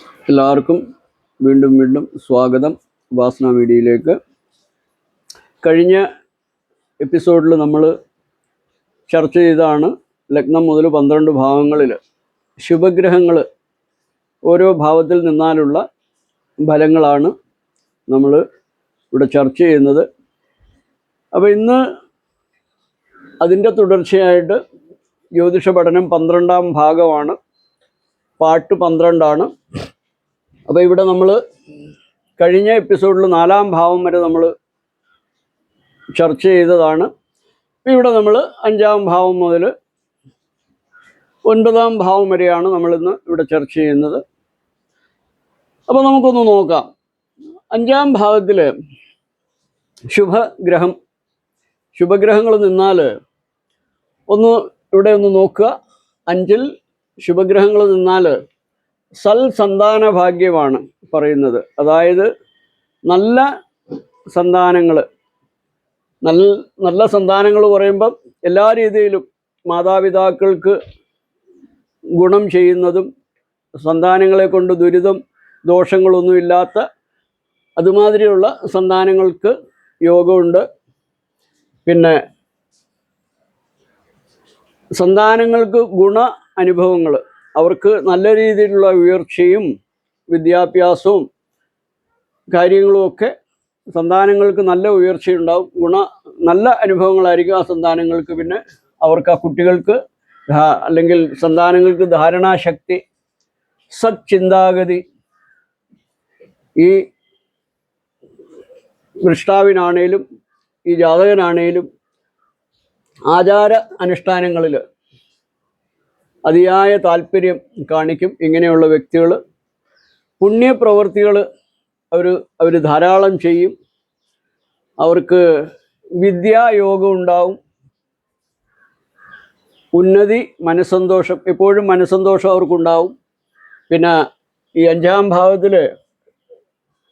എല്ലാവർക്കും വീണ്ടും വീണ്ടും സ്വാഗതം വാസന മീഡിയയിലേക്ക്. കഴിഞ്ഞ എപ്പിസോഡിൽ നമ്മൾ ചർച്ച ചെയ്താണ് ലഗ്നം മുതൽ പന്ത്രണ്ട് ഭാവങ്ങളിൽ ശുഭഗ്രഹങ്ങൾ ഓരോ ഭാവത്തിൽ നിന്നാലുള്ള ഫലങ്ങളാണ് നമ്മൾ ഇവിടെ ചർച്ച ചെയ്യുന്നത്. അപ്പോൾ ഇന്ന് അതിന്റെ തുടർച്ചയായിട്ട് ജ്യോതിഷ പഠനം പന്ത്രണ്ടാം ഭാഗമാണ്. പാട്ട് പന്ത്രണ്ടാണ്. അപ്പോൾ ഇവിടെ നമ്മൾ കഴിഞ്ഞ എപ്പിസോഡിൽ നാലാം ഭാവം വരെ നമ്മൾ ചർച്ച ചെയ്തതാണ്. ഇവിടെ നമ്മൾ അഞ്ചാം ഭാവം മുതൽ ഒൻപതാം ഭാവം വരെയാണ് നമ്മളിന്ന് ഇവിടെ ചർച്ച ചെയ്യുന്നത്. അപ്പോൾ നമുക്കൊന്ന് നോക്കാം. അഞ്ചാം ഭാവത്തിൽ ശുഭഗ്രഹം ശുഭഗ്രഹങ്ങൾ നിന്നാൽ ഒന്ന് ഇവിടെ ഒന്ന് നോക്കുക. അഞ്ചിൽ ശുഭഗ്രഹങ്ങൾ നിന്നാൽ സൽ സന്താന ഭാഗ്യമാണ് പറയുന്നത്. അതായത് നല്ല സന്താനങ്ങൾ നല്ല നല്ല സന്താനങ്ങൾ പറയുമ്പം എല്ലാ രീതിയിലും മാതാപിതാക്കൾക്ക് ഗുണം ചെയ്യുന്നതും സന്താനങ്ങളെ കൊണ്ട് ദുരിതം ദോഷങ്ങളൊന്നുമില്ലാത്ത അതുമാതിരിയുള്ള സന്താനങ്ങൾക്ക് യോഗമുണ്ട്. പിന്നെ സന്താനങ്ങൾക്ക് ഗുണ അനുഭവങ്ങൾ. അവർക്ക് നല്ല രീതിയിലുള്ള ഉയർച്ചയും വിദ്യാഭ്യാസവും കാര്യങ്ങളുമൊക്കെ സന്താനങ്ങൾക്ക് നല്ല ഉയർച്ചയുണ്ടാവും. ഗുണ നല്ല അനുഭവങ്ങളായിരിക്കും ആ സന്താനങ്ങൾക്ക്. പിന്നെ അവർക്ക് ആ കുട്ടികൾക്ക് അല്ലെങ്കിൽ സന്താനങ്ങൾക്ക് ധാരണാശക്തി സച്ചിന്താഗതി ഈ ദൃഷ്ടാവിനാണേലും ഈ ജാതകനാണേലും ആചാര അനുഷ്ഠാനങ്ങളിൽ അതിയായ താല്പര്യം കാണിക്കും ഇങ്ങനെയുള്ള വ്യക്തികൾ. പുണ്യപ്രവൃത്തികൾ അവർ അവർ ധാരാളം ചെയ്യും. അവർക്ക് വിദ്യായോഗം ഉണ്ടാവും. ഉന്നതി മനസ്സന്തോഷം എപ്പോഴും മനസ്സന്തോഷം അവർക്കുണ്ടാവും. പിന്നെ ഈ അഞ്ചാം ഭാവത്തിൽ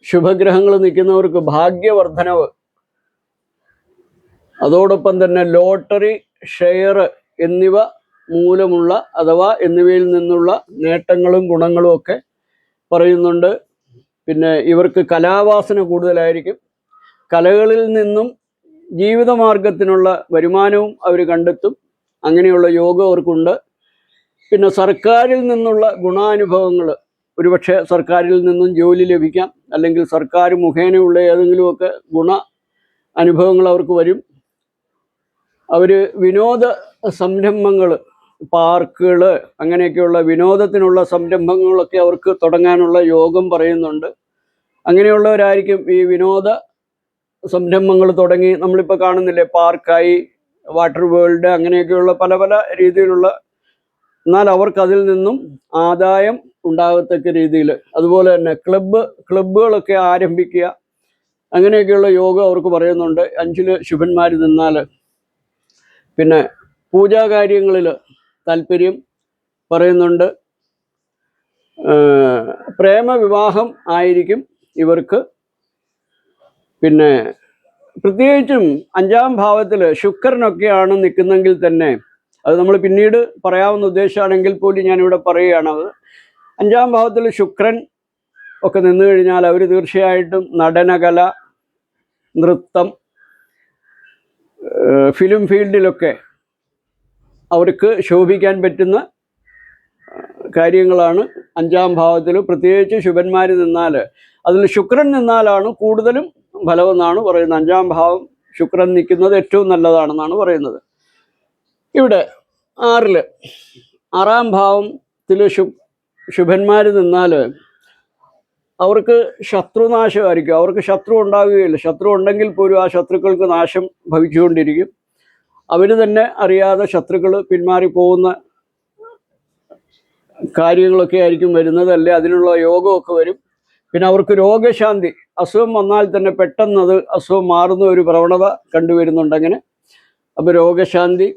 ശുഭഗ്രഹങ്ങൾ നിൽക്കുന്നവർക്ക് ഭാഗ്യവർദ്ധനവ് അതോടൊപ്പം തന്നെ ലോട്ടറി ഷെയർ എന്നിവ മൂലമുള്ള അഥവാ എന്നിവയിൽ നിന്നുള്ള നേട്ടങ്ങളും ഗുണങ്ങളും ഒക്കെ പറയുന്നുണ്ട്. പിന്നെ ഇവർക്ക് കലാവാസന കൂടുതലായിരിക്കും. കലകളിൽ നിന്നും ജീവിതമാർഗത്തിനുള്ള വരുമാനവും അവർ കണ്ടെത്തും. അങ്ങനെയുള്ള യോഗം അവർക്കുണ്ട്. പിന്നെ സർക്കാരിൽ നിന്നുള്ള ഗുണാനുഭവങ്ങൾ ഒരുപക്ഷെ സർക്കാരിൽ നിന്നും ജോലി ലഭിക്കാം അല്ലെങ്കിൽ സർക്കാർ മുഖേനയുള്ള ഏതെങ്കിലുമൊക്കെ ഗുണ അനുഭവങ്ങൾ അവർക്ക് വരും. അവർ വിനോദ സംരംഭങ്ങൾ പാർക്കുകൾ അങ്ങനെയൊക്കെയുള്ള വിനോദത്തിനുള്ള സംരംഭങ്ങളൊക്കെ അവർക്ക് തുടങ്ങാനുള്ള യോഗം പറയുന്നുണ്ട്. അങ്ങനെയുള്ളവരായിരിക്കും ഈ വിനോദ സംരംഭങ്ങൾ തുടങ്ങി നമ്മളിപ്പോൾ കാണുന്നില്ലേ പാർക്കായി വാട്ടർ വേൾഡ് അങ്ങനെയൊക്കെയുള്ള പല പല രീതിയിലുള്ള എന്നാൽ അവർക്ക് അതിൽ നിന്നും ആദായം ഉണ്ടാകത്തക്ക രീതിയിൽ അതുപോലെ തന്നെ ക്ലബ്ബ് ക്ലബ്ബുകളൊക്കെ ആരംഭിക്കുക അങ്ങനെയൊക്കെയുള്ള യോഗം അവർക്ക് പറയുന്നുണ്ട്. അഞ്ചിൽ ശുഭന്മാർ നിന്നാൽ പിന്നെ പൂജാകാര്യങ്ങളിൽ താല്പര്യം പറയുന്നുണ്ട്. പ്രേമവിവാഹം ആയിരിക്കും ഇവർക്ക്. പിന്നെ പ്രത്യേകിച്ചും അഞ്ചാം ഭാവത്തിൽ ശുക്രനൊക്കെയാണ് നിൽക്കുന്നെങ്കിൽ തന്നെ അത് നമ്മൾ പിന്നീട് പറയാവുന്ന ഉദ്ദേശമാണെങ്കിൽ പോലും ഞാനിവിടെ പറയുകയാണ്. അത് അഞ്ചാം ഭാവത്തിൽ ശുക്രൻ ഒക്കെ നിന്നു കഴിഞ്ഞാൽ അവർ തീർച്ചയായിട്ടും നടനകല നൃത്തം ഫിലിം ഫീൽഡിലൊക്കെ അവർക്ക് ശോഭിക്കാൻ പറ്റുന്ന കാര്യങ്ങളാണ് അഞ്ചാം ഭാവത്തിൽ. പ്രത്യേകിച്ച് ശുഭന്മാർ നിന്നാൽ അതിൽ ശുക്രൻ നിന്നാലാണ് കൂടുതലും ഫലമെന്നാണ് പറയുന്നത്. അഞ്ചാം ഭാവം ശുക്രൻ നിൽക്കുന്നത് ഏറ്റവും നല്ലതാണെന്നാണ് പറയുന്നത്. ഇവിടെ ആറിൽ ആറാം ഭാവത്തിൽ ശു ശുഭന്മാർ നിന്നാൽ അവർക്ക് ശത്രുനാശമായിരിക്കും. അവർക്ക് ശത്രു ഉണ്ടാവുകയില്ല. ശത്രു ഉണ്ടെങ്കിൽ പോലും ആ ശത്രുക്കൾക്ക് നാശം ഭവിച്ചുകൊണ്ടിരിക്കും. അവർ തന്നെ അറിയാതെ ശത്രുക്കൾ പിന്മാറിപ്പോകുന്ന കാര്യങ്ങളൊക്കെ ആയിരിക്കും വരുന്നത്. അല്ലെ? അതിനുള്ള യോഗമൊക്കെ വരും. പിന്നെ അവർക്ക് രോഗശാന്തി അസുഖം വന്നാൽ തന്നെ പെട്ടെന്ന് അത് അസുഖം മാറുന്ന ഒരു പ്രവണത കണ്ടുവരുന്നുണ്ട് അങ്ങനെ. അപ്പോൾ രോഗശാന്തി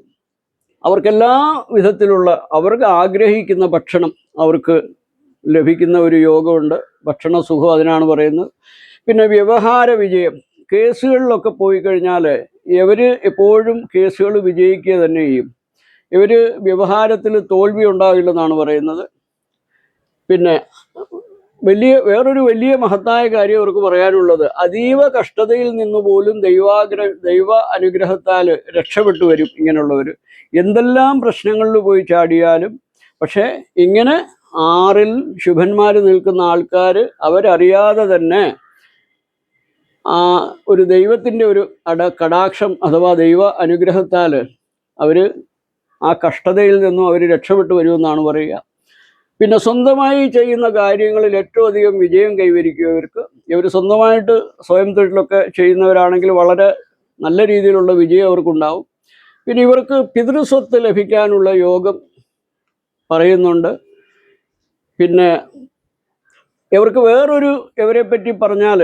അവർക്കെല്ലാ വിധത്തിലുള്ള അവർക്ക് ആഗ്രഹിക്കുന്ന ഭക്ഷണം അവർക്ക് ലഭിക്കുന്ന ഒരു യോഗമുണ്ട്. ഭക്ഷണ സുഖം അതിനാണ് പറയുന്നത്. പിന്നെ വ്യവഹാര വിജയം. കേസുകളിലൊക്കെ പോയി കഴിഞ്ഞാൽ ഇവർ എപ്പോഴും കേസുകൾ വിജയിക്കുക തന്നെ ചെയ്യും. ഇവർ വ്യവഹാരത്തിൽ തോൽവി ഉണ്ടാകില്ലെന്നാണ് പറയുന്നത്. പിന്നെ വലിയ വേറൊരു വലിയ മഹത്തായ കാര്യം അവർക്ക് പറയാനുള്ളത്. അതീവ കഷ്ടതയിൽ നിന്ന് പോലും ദൈവാഗ്രഹ ദൈവ അനുഗ്രഹത്താൽ രക്ഷപ്പെട്ടു വരും ഇങ്ങനെയുള്ളവർ എന്തെല്ലാം പ്രശ്നങ്ങളിൽ പോയി ചാടിയാലും പക്ഷേ ഇങ്ങനെ ആറിൽ ശുഭന്മാർ നിൽക്കുന്ന ആൾക്കാർ അവരറിയാതെ തന്നെ ആ ഒരു ദൈവത്തിന്റെ ഒരു അട കടാക്ഷം അഥവാ ദൈവ അനുഗ്രഹത്താൽ അവർ ആ കഷ്ടതയിൽ നിന്നും അവർ രക്ഷപ്പെട്ടു വരുമെന്നാണ് പറയുക. പിന്നെ സ്വന്തമായി ചെയ്യുന്ന കാര്യങ്ങളിൽ ഏറ്റവും അധികം വിജയം കൈവരിക്കുന്നവർക്ക് ഇവർ സ്വന്തമായിട്ട് സ്വയം തൊഴിലൊക്കെ ചെയ്യുന്നവരാണെങ്കിൽ വളരെ നല്ല രീതിയിലുള്ള വിജയം അവർക്കുണ്ടാവും. പിന്നെ ഇവർക്ക് പിതൃസ്വത്ത് ലഭിക്കാനുള്ള യോഗം പറയുന്നുണ്ട്. പിന്നെ ഇവർക്ക് വേറൊരു ഇവരെ പറ്റി പറഞ്ഞാൽ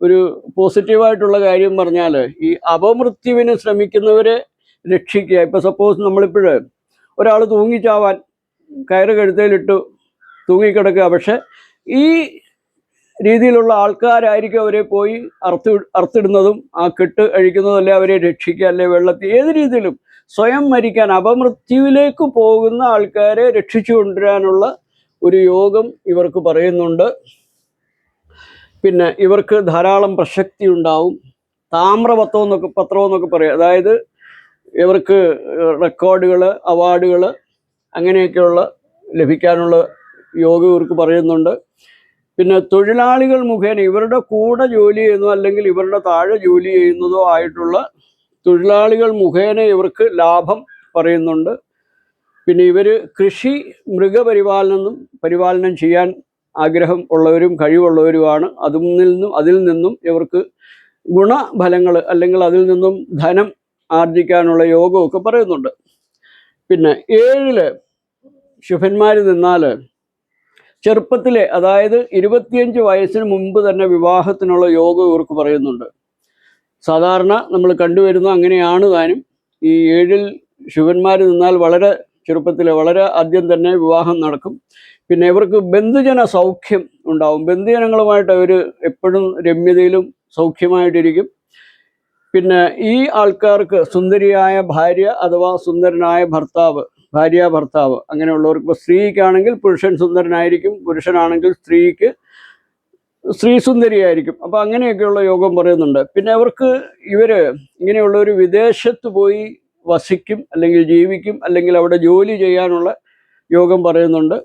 ഒരു പോസിറ്റീവായിട്ടുള്ള കാര്യം പറഞ്ഞാൽ ഈ അപമൃത്യുവിന് ശ്രമിക്കുന്നവരെ രക്ഷിക്കുക. ഇപ്പം സപ്പോസ് നമ്മളിപ്പോൾ ഒരാൾ തൂങ്ങിച്ചാവാൻ കയറ് കഴുത്തേലിട്ടു തൂങ്ങിക്കിടക്കുക. പക്ഷെ ഈ രീതിയിലുള്ള ആൾക്കാരായിരിക്കും അവരെ പോയി അറുത്ത് അറുത്തിടുന്നതും ആ കെട്ട് അഴിക്കുന്നതും അല്ലെ അവരെ രക്ഷിക്കുക അല്ലെ വെള്ളത്തിൽ ഏത് രീതിയിലും സ്വയം മരിക്കാൻ അപമൃത്യുവിലേക്ക് പോകുന്ന ആൾക്കാരെ രക്ഷിച്ചു കൊണ്ടുവരാനുള്ള ഒരു യോഗം ഇവർക്ക് പറയുന്നുണ്ട്. പിന്നെ ഇവർക്ക് ധാരാളം പ്രസക്തി ഉണ്ടാവും. താമ്രപത്രം എന്നൊക്കെ പത്രം എന്നൊക്കെ പറയും. അതായത് ഇവർക്ക് റെക്കോർഡുകൾ അവാർഡുകൾ അങ്ങനെയൊക്കെയുള്ള ലഭിക്കാനുള്ള യോഗം ഇവർക്ക് പറയുന്നുണ്ട്. പിന്നെ തൊഴിലാളികൾ മുഖേന ഇവരുടെ കൂടെ ജോലി ചെയ്യുന്നതോ അല്ലെങ്കിൽ ഇവരുടെ താഴെ ജോലി ചെയ്യുന്നതോ ആയിട്ടുള്ള തൊഴിലാളികൾ മുഖേന ഇവർക്ക് ലാഭം പറയുന്നുണ്ട്. പിന്നെ ഇവർ കൃഷി മൃഗപരിപാലനം പരിപാലനം ചെയ്യാൻ ആഗ്രഹം ഉള്ളവരും കഴിവുള്ളവരുമാണ്. അതിൽ നിന്നും അതിൽ നിന്നും ഇവർക്ക് ഗുണഫലങ്ങൾ അല്ലെങ്കിൽ അതിൽ നിന്നും ധനം ആർജിക്കാനുള്ള യോഗമൊക്കെ പറയുന്നുണ്ട്. പിന്നെ ഏഴിൽ ശുഭന്മാർ നിന്നാൽ ചെറുപ്പത്തിലെ അതായത് ഇരുപത്തിയഞ്ച് വയസ്സിന് മുമ്പ് തന്നെ വിവാഹത്തിനുള്ള യോഗം ഇവർക്ക് പറയുന്നുണ്ട്. സാധാരണ നമ്മൾ കണ്ടുവരുന്ന അങ്ങനെയാണ് താനും. ഈ ഏഴിൽ ശുഭന്മാർ നിന്നാൽ വളരെ ചെറുപ്പത്തിലെ വളരെ ആദ്യം തന്നെ വിവാഹം നടക്കും. പിന്നെ ഇവർക്ക് ബന്ധുജന സൗഖ്യം ഉണ്ടാവും. ബന്ധുജനങ്ങളുമായിട്ട് അവർ എപ്പോഴും രമ്യതയിലും സൗഖ്യമായിട്ടിരിക്കും. പിന്നെ ഈ ആൾക്കാർക്ക് സുന്ദരിയായ ഭാര്യ അഥവാ സുന്ദരനായ ഭർത്താവ് ഭാര്യ ഭർത്താവ് അങ്ങനെയുള്ളവർക്ക് ഇപ്പോൾ സ്ത്രീക്കാണെങ്കിൽ പുരുഷൻ സുന്ദരനായിരിക്കും പുരുഷനാണെങ്കിൽ സ്ത്രീക്ക് സ്ത്രീ സുന്ദരിയായിരിക്കും. അപ്പോൾ അങ്ങനെയൊക്കെയുള്ള യോഗം പറയുന്നുണ്ട്. പിന്നെ അവർക്ക് ഇവർ ഇങ്ങനെയുള്ള ഒരു വിദേശത്ത് പോയി വസിക്കും അല്ലെങ്കിൽ ജീവിക്കും അല്ലെങ്കിൽ അവിടെ ജോലി ചെയ്യാനുള്ള യോഗം പറയുന്നുണ്ട്.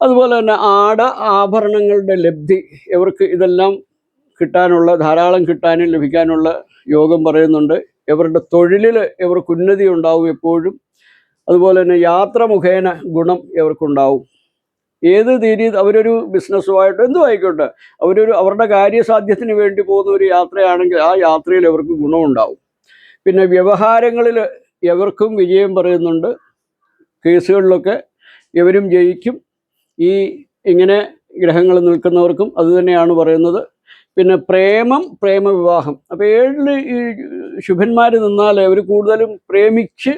അതുപോലെ തന്നെ ആട ആഭരണങ്ങളുടെ ലബ്ധി ഇവർക്ക് ഇതെല്ലാം കിട്ടാനുള്ള ധാരാളം കിട്ടാനും ലഭിക്കാനുള്ള യോഗം പറയുന്നുണ്ട്. ഇവരുടെ തൊഴിലിൽ ഇവർക്ക് ഉന്നതി ഉണ്ടാവും എപ്പോഴും. അതുപോലെ തന്നെ യാത്ര മുഖേന ഗുണം ഇവർക്കുണ്ടാവും. ഏത് രീതി അവരൊരു ബിസിനസ്സുമായിട്ട് എന്തു ആയിക്കോട്ടെ അവരൊരു അവരുടെ കാര്യസാധ്യത്തിന് വേണ്ടി പോകുന്ന ഒരു യാത്രയാണെങ്കിൽ ആ യാത്രയിൽ അവർക്ക് ഗുണമുണ്ടാവും. പിന്നെ വ്യവഹാരങ്ങളിൽ എവർക്കും വിജയം പറയുന്നുണ്ട്. കേസുകളിലൊക്കെ എവരും ജയിക്കും. ഈ ഇങ്ങനെ ഗ്രഹങ്ങൾ നിൽക്കുന്നവർക്കും അതുതന്നെയാണ് പറയുന്നത്. പിന്നെ പ്രേമം പ്രേമവിവാഹം. അപ്പോൾ ഏഴിൽ ഈ ശുഭന്മാർ നിന്നാൽ അവർ കൂടുതലും പ്രേമിച്ച്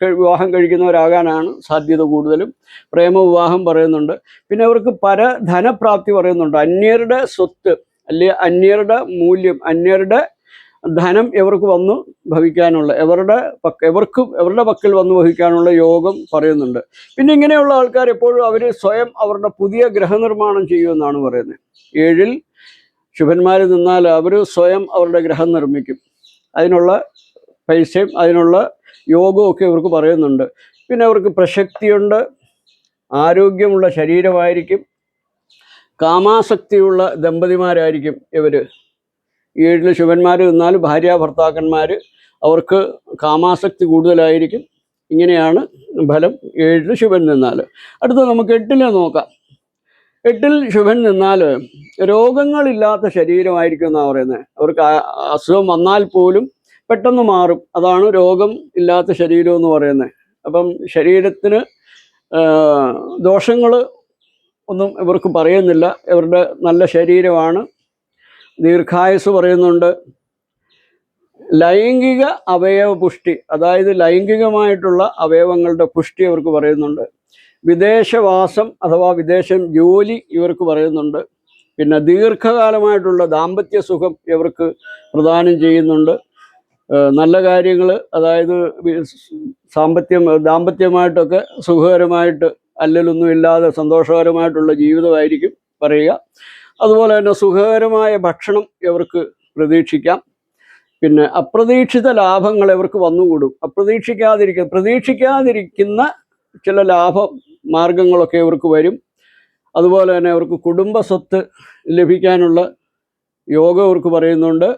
വിവാഹം കഴിക്കുന്നവരാകാനാണ് സാധ്യത കൂടുതലും. പ്രേമവിവാഹം പറയുന്നുണ്ട്. പിന്നെ അവർക്ക് പര ധനപ്രാപ്തി പറയുന്നുണ്ട്. അന്യരുടെ സ്വത്ത് അല്ലെ അന്യരുടെ മൂല്യം അന്യരുടെ ധനം എവർക്ക് വന്നു ഭവിക്കാനുള്ള എവരുടെ പക്ക എവർക്കും ഇവരുടെ പക്കൽ വന്നു വഹിക്കാനുള്ള യോഗം പറയുന്നുണ്ട്. പിന്നെ ഇങ്ങനെയുള്ള ആൾക്കാർ എപ്പോഴും അവർ സ്വയം അവരുടെ പുതിയ ഗ്രഹനിർമ്മാണം ചെയ്യുമെന്നാണ് പറയുന്നത്. ഏഴിൽ ശുഭന്മാർ നിന്നാൽ അവർ സ്വയം അവരുടെ ഗ്രഹം നിർമ്മിക്കും. അതിനുള്ള പൈസയും അതിനുള്ള യോഗവും ഒക്കെ ഇവർക്ക് പറയുന്നുണ്ട്. പിന്നെ അവർക്ക് പ്രശക്തിയുണ്ട് ആരോഗ്യമുള്ള ശരീരമായിരിക്കും കാമാസക്തിയുള്ള ദമ്പതിമാരായിരിക്കും ഇവർ ഏഴിൽ ശുഭന്മാർ നിന്നാൽ ഭാര്യ ഭർത്താക്കന്മാർ അവർക്ക് കാമാസക്തി കൂടുതലായിരിക്കും. ഇങ്ങനെയാണ് ഫലം ഏഴിൽ ശുഭൻ നിന്നാൽ. അടുത്ത നമുക്ക് എട്ടിലെ നോക്കാം. എട്ടിൽ ശുഭൻ നിന്നാൽ രോഗങ്ങളില്ലാത്ത ശരീരമായിരിക്കും എന്നാണ് പറയുന്നത്. അവർക്ക് അസുഖം വന്നാൽ പോലും പെട്ടെന്ന് മാറും. അതാണ് രോഗം ഇല്ലാത്ത ശരീരം എന്ന് പറയുന്നത്. അപ്പം ശരീരത്തിന് ദോഷങ്ങൾ ഒന്നും ഇവർക്ക് പറയുന്നില്ല. ഇവരുടെ നല്ല ശരീരമാണ്. ദീർഘായുസ് പറയുന്നുണ്ട്. ലൈംഗിക അവയവ പുഷ്ടി അതായത് ലൈംഗികമായിട്ടുള്ള അവയവങ്ങളുടെ പുഷ്ടി അവർക്ക് പറയുന്നുണ്ട്. വിദേശവാസം അഥവാ വിദേശം ജോലി ഇവർക്ക് പറയുന്നുണ്ട്. പിന്നെ ദീർഘകാലമായിട്ടുള്ള ദാമ്പത്യ സുഖം ഇവർക്ക് പ്രദാനം ചെയ്യുന്നുണ്ട്. നല്ല കാര്യങ്ങൾ അതായത് സാമ്പത്യം ദാമ്പത്യമായിട്ടൊക്കെ സുഖകരമായിട്ട് അല്ലലൊന്നും ഇല്ലാതെ സന്തോഷകരമായിട്ടുള്ള ജീവിതമായിരിക്കും പറയുക. അതുപോലെ തന്നെ സുഖകരമായ ഭക്ഷണം ഇവർക്ക് പ്രതീക്ഷിക്കാം. പിന്നെ അപ്രതീക്ഷിത ലാഭങ്ങൾ ഇവർക്ക് വന്നുകൂടും. അപ്രതീക്ഷിക്കാതിരിക്കുന്ന പ്രതീക്ഷിക്കാതിരിക്കുന്ന ചില ലാഭ മാർഗങ്ങളൊക്കെ ഇവർക്ക് വരും. അതുപോലെ തന്നെ അവർക്ക് കുടുംബ സ്വത്ത് ലഭിക്കാനുള്ള യോഗം അവർക്ക് പറയുന്നുണ്ട്.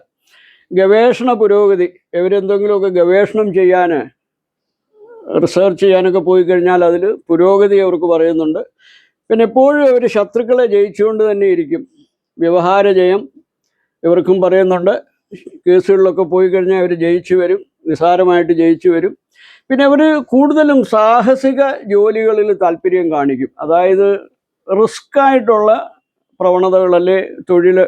ഗവേഷണ പുരോഗതി ഇവരെന്തെങ്കിലുമൊക്കെ ഗവേഷണം ചെയ്യാൻ റിസർച്ച് ചെയ്യാനൊക്കെ പോയി കഴിഞ്ഞാൽ അതിൽ പുരോഗതി അവർക്ക് പറയുന്നുണ്ട്. പിന്നെ എപ്പോഴും അവർ ശത്രുക്കളെ ജയിച്ചുകൊണ്ട് തന്നെ ഇരിക്കും. വ്യവഹാര ജയം ഇവർക്കും പറയുന്നുണ്ട്. കേസുകളിലൊക്കെ പോയി കഴിഞ്ഞാൽ അവർ ജയിച്ചു വരും നിസാരമായിട്ട് ജയിച്ചു വരും. പിന്നെ അവർ കൂടുതലും സാഹസിക ജോലികളിൽ താല്പര്യം കാണിക്കും. അതായത് റിസ്ക് ആയിട്ടുള്ള പ്രവണതകൾ അല്ലെ തൊഴിൽ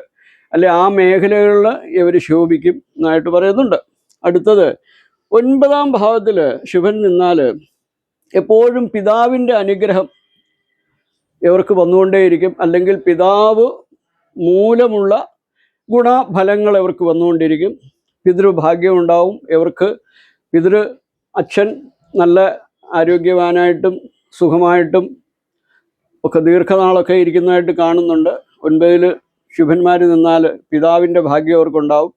അല്ലെ ആ മേഖലകളിൽ ഇവർ ശോഭിക്കും എന്നായിട്ട് പറയുന്നുണ്ട്. അടുത്തത് ഒൻപതാം ഭാവത്തിൽ ശുഭൻ നിന്നാൽ എപ്പോഴും പിതാവിന്റെ അനുഗ്രഹം ഇവർക്ക് വന്നുകൊണ്ടേയിരിക്കും. അല്ലെങ്കിൽ പിതാവ് മൂലമുള്ള ഗുണഫലങ്ങൾ ഇവർക്ക് വന്നുകൊണ്ടിരിക്കും. പിതൃഭാഗ്യം ഉണ്ടാവും. ഇവർക്ക് പിതൃ അച്ഛൻ നല്ല ആരോഗ്യവാനായിട്ടും സുഖമായിട്ടും ഒക്കെ ദീർഘനാളൊക്കെ ഇരിക്കുന്നതായിട്ട് കാണുന്നുണ്ട്. ഒൻപതിൽ ശുഭന്മാർ നിന്നാൽ പിതാവിന്റെ ഭാഗ്യം അവർക്കുണ്ടാവും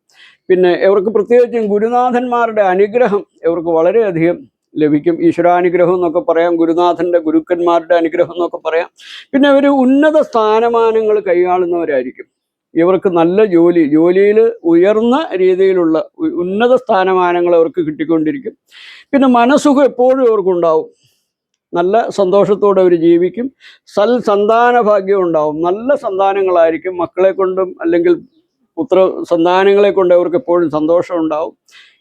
പിന്നെ ഇവർക്ക് പ്രത്യേകിച്ചും ഗുരുനാഥന്മാരുടെ അനുഗ്രഹം ഇവർക്ക് വളരെയധികം ലഭിക്കും. ഈശ്വരാനുഗ്രഹം എന്നൊക്കെ പറയാം. ഗുരുനാഥന്റെ ഗുരുക്കന്മാരുടെ അനുഗ്രഹം എന്നൊക്കെ പറയാം. പിന്നെ അവർ ഉന്നത സ്ഥാനമാനങ്ങൾ കൈയാളുന്നവരായിരിക്കും. ഇവർക്ക് നല്ല ജോലി ജോലിയിൽ ഉയർന്ന രീതിയിലുള്ള ഉന്നത സ്ഥാനമാനങ്ങൾ അവർക്ക് കിട്ടിക്കൊണ്ടിരിക്കും. പിന്നെ മനസ്സുഖം എപ്പോഴും ഇവർക്കുണ്ടാവും. നല്ല സന്തോഷത്തോടെ അവർ ജീവിക്കും. സൽ സന്താന ഭാഗ്യം ഉണ്ടാവും. നല്ല സന്താനങ്ങളായിരിക്കും. മക്കളെ കൊണ്ടും അല്ലെങ്കിൽ പുത്ര സന്താനങ്ങളെ കൊണ്ട് അവർക്ക് എപ്പോഴും സന്തോഷം ഉണ്ടാവും.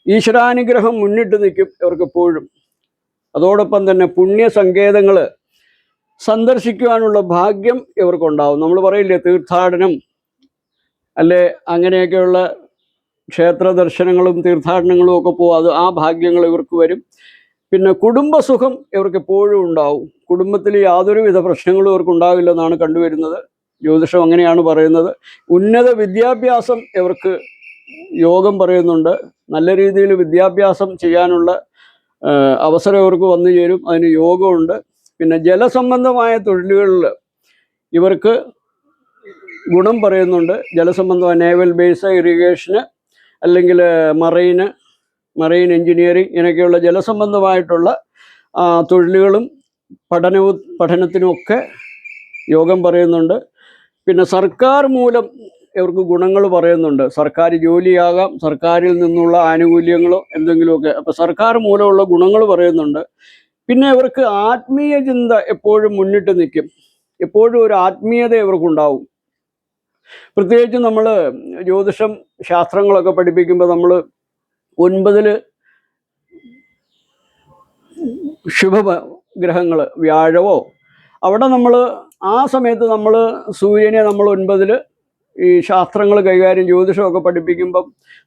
ഈശ്വരാനുഗ്രഹം മുന്നിട്ട് നിൽക്കും അവർക്ക് എപ്പോഴും അതോടൊപ്പം തന്നെ പുണ്യ സങ്കേതങ്ങൾ സന്ദർശിക്കുവാനുള്ള ഭാഗ്യം ഇവർക്കുണ്ടാവും. നമ്മൾ പറയില്ലേ തീർത്ഥാടനം അല്ലെ? അങ്ങനെയൊക്കെയുള്ള ക്ഷേത്ര ദർശനങ്ങളും തീർത്ഥാടനങ്ങളും ഒക്കെ പോകും അത് ആ ഭാഗ്യങ്ങൾ ഇവർക്ക് വരും. പിന്നെ കുടുംബസുഖം ഇവർക്ക് എപ്പോഴും ഉണ്ടാവും. കുടുംബത്തിൽ യാതൊരുവിധ പ്രശ്നങ്ങളും ഇവർക്ക് ഉണ്ടാവില്ലെന്നാണ് കണ്ടുവരുന്നത്. ജ്യോതിഷം അങ്ങനെയാണ് പറയുന്നത്. ഉന്നത വിദ്യാഭ്യാസം ഇവർക്ക് യോഗം പറയുന്നുണ്ട്. നല്ല രീതിയിൽ വിദ്യാഭ്യാസം ചെയ്യാനുള്ള അവസരം ഇവർക്ക് വന്നു ചേരും. അതിന് യോഗമുണ്ട്. പിന്നെ ജലസംബന്ധമായ തൊഴിലുകളിൽ ഇവർക്ക് ഗുണം പറയുന്നുണ്ട്. ജലസംബന്ധമായ നേവൽ ബേസ് ഇറിഗേഷന് അല്ലെങ്കിൽ മറൈന് മറൈൻ എഞ്ചിനീയറിംഗ് ഇങ്ങനെയൊക്കെയുള്ള ജലസംബന്ധമായിട്ടുള്ള തൊഴിലുകളും പഠനവും പഠനത്തിനുമൊക്കെ യോഗം പറയുന്നുണ്ട്. പിന്നെ സർക്കാർ മൂലം ഇവർക്ക് ഗുണങ്ങൾ പറയുന്നുണ്ട്. സർക്കാർ ജോലിയാകാം സർക്കാരിൽ നിന്നുള്ള ആനുകൂല്യങ്ങളോ എന്തെങ്കിലുമൊക്കെ. അപ്പോൾ സർക്കാർ മൂലമുള്ള ഗുണങ്ങൾ പറയുന്നുണ്ട്. പിന്നെ ഇവർക്ക് ആത്മീയ ചിന്ത എപ്പോഴും മുന്നിട്ട് നിൽക്കും. എപ്പോഴും ഒരു ആത്മീയത ഇവർക്കുണ്ടാവും. പ്രത്യേകിച്ച് നമ്മൾ ജ്യോതിഷം ശാസ്ത്രങ്ങളൊക്കെ പഠിപ്പിക്കുമ്പോൾ നമ്മൾ ഒൻപതിൽ ശുഭ ഗ്രഹങ്ങൾ വ്യാഴവോ അവിടെ നമ്മൾ ആ സമയത്ത് നമ്മൾ സൂര്യനെ നമ്മൾ ഒൻപതിൽ ഈ ശാസ്ത്രങ്ങൾ കൈകാര്യം ജ്യോതിഷമൊക്കെ പഠിപ്പിക്കുമ്പം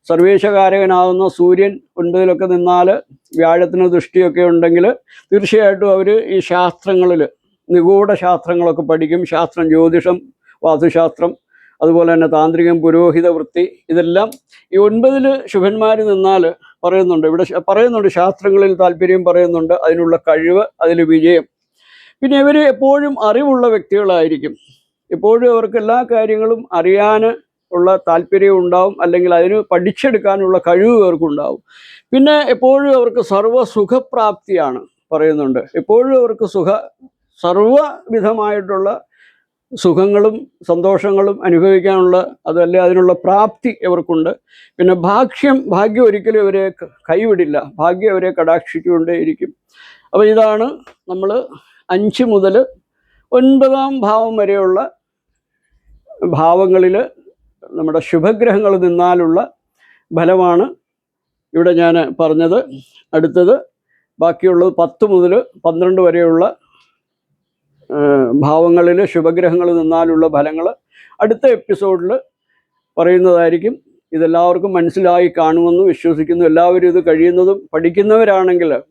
സർവേശകാരകനാകുന്ന സൂര്യൻ ഒൻപതിലൊക്കെ നിന്നാൽ വ്യാഴത്തിന് ദൃഷ്ടിയൊക്കെ ഉണ്ടെങ്കിൽ തീർച്ചയായിട്ടും അവർ ഈ ശാസ്ത്രങ്ങളിൽ നിഗൂഢ ശാസ്ത്രങ്ങളൊക്കെ പഠിക്കും. ശാസ്ത്രം ജ്യോതിഷം വാസ്തുശാസ്ത്രം അതുപോലെ തന്നെ താന്ത്രികം പുരോഹിത വൃത്തി ഇതെല്ലാം ഈ ഒൻപതിൽ ശുഭന്മാർ നിന്നാൽ പറയുന്നുണ്ട്. ഇവിടെ പറയുന്നുണ്ട് ശാസ്ത്രങ്ങളിൽ താല്പര്യം പറയുന്നുണ്ട്. അതിനുള്ള കഴിവ് അതിൽ വിജയം. പിന്നെ ഇവർ എപ്പോഴും അറിവുള്ള വ്യക്തികളായിരിക്കും. എപ്പോഴും അവർക്ക് എല്ലാ കാര്യങ്ങളും അറിയാൻ ഉള്ള താല്പര്യം ഉണ്ടാവും അല്ലെങ്കിൽ അതിന് പഠിച്ചെടുക്കാനുള്ള കഴിവ് അവർക്കുണ്ടാവും പിന്നെ എപ്പോഴും അവർക്ക് സർവസുഖപ്രാപ്തിയാണ് പറയുന്നുണ്ട്. എപ്പോഴും അവർക്ക് സുഖ സർവവിധമായിട്ടുള്ള സുഖങ്ങളും സന്തോഷങ്ങളും അനുഭവിക്കാനുള്ള അതല്ല അതിനുള്ള പ്രാപ്തി അവർക്കുണ്ട് പിന്നെ ഭാഗ്യം ഭാഗ്യം ഒരിക്കലും അവരെ കൈവിടില്ല. ഭാഗ്യം അവരെ കടാക്ഷിച്ചുകൊണ്ടേയിരിക്കും. അപ്പോൾ ഇതാണ് നമ്മൾ അഞ്ച് മുതൽ ഒൻപതാം ഭാവം വരെയുള്ള ഭാവങ്ങളിൽ നമ്മുടെ ശുഭഗ്രഹങ്ങൾ നിന്നാലുള്ള ഫലമാണ് ഇവിടെ ഞാൻ പറഞ്ഞത്. അടുത്തത് ബാക്കിയുള്ളത് പത്ത് മുതൽ പന്ത്രണ്ട് വരെയുള്ള ഭാവങ്ങളിൽ ശുഭഗ്രഹങ്ങൾ നിന്നാലുള്ള ഫലങ്ങൾ അടുത്ത എപ്പിസോഡിൽ പറയുന്നതായിരിക്കും. ഇതെല്ലാവർക്കും മനസ്സിലായി കാണുമെന്ന് വിശ്വസിക്കുന്നു. എല്ലാവരും ഇത് കഴിയുന്നതും പഠിക്കുന്നവരാണെങ്കിൽ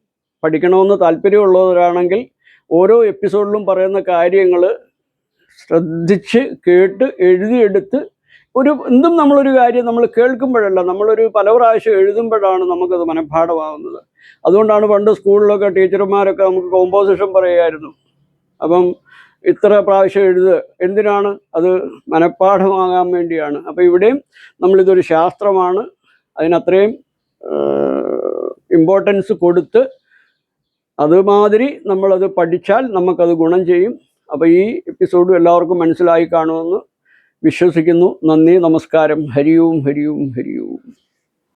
പഠിക്കണമെന്ന് താല്പര്യമുള്ളവരാണെങ്കിൽ ഓരോ എപ്പിസോഡിലും പറയുന്ന കാര്യങ്ങൾ ശ്രദ്ധിച്ച് കേട്ട് എഴുതിയെടുത്ത് ഒരു എന്തും നമ്മളൊരു കാര്യം നമ്മൾ കേൾക്കുമ്പോഴല്ല നമ്മളൊരു പല പ്രാവശ്യം എഴുതുമ്പോഴാണ് നമുക്കത് മനഃപ്പാഠമാവുന്നത്. അതുകൊണ്ടാണ് പണ്ട് സ്കൂളിലൊക്കെ ടീച്ചർമാരൊക്കെ നമുക്ക് കോമ്പോസിഷൻ പറയുമായിരുന്നു അപ്പം ഇത്ര പ്രാവശ്യം എഴുതുക എന്തിനാണ് അത് മനഃപ്പാഠമാകാൻ വേണ്ടിയാണ്. അപ്പോൾ ഇവിടെയും നമ്മളിതൊരു ശാസ്ത്രമാണ്. അതിനത്രയും ഇമ്പോർട്ടൻസ് കൊടുത്ത് അതുമാതിരി നമ്മളത് പഠിച്ചാൽ നമുക്കത് ഗുണം ചെയ്യും. അപ്പോൾ ഈ എപ്പിസോഡും എല്ലാവർക്കും മനസ്സിലായി കാണുമെന്ന് വിശ്വസിക്കുന്നു. നന്ദി നമസ്കാരം. ഹരിയും ഹരിയും ഹരിയും.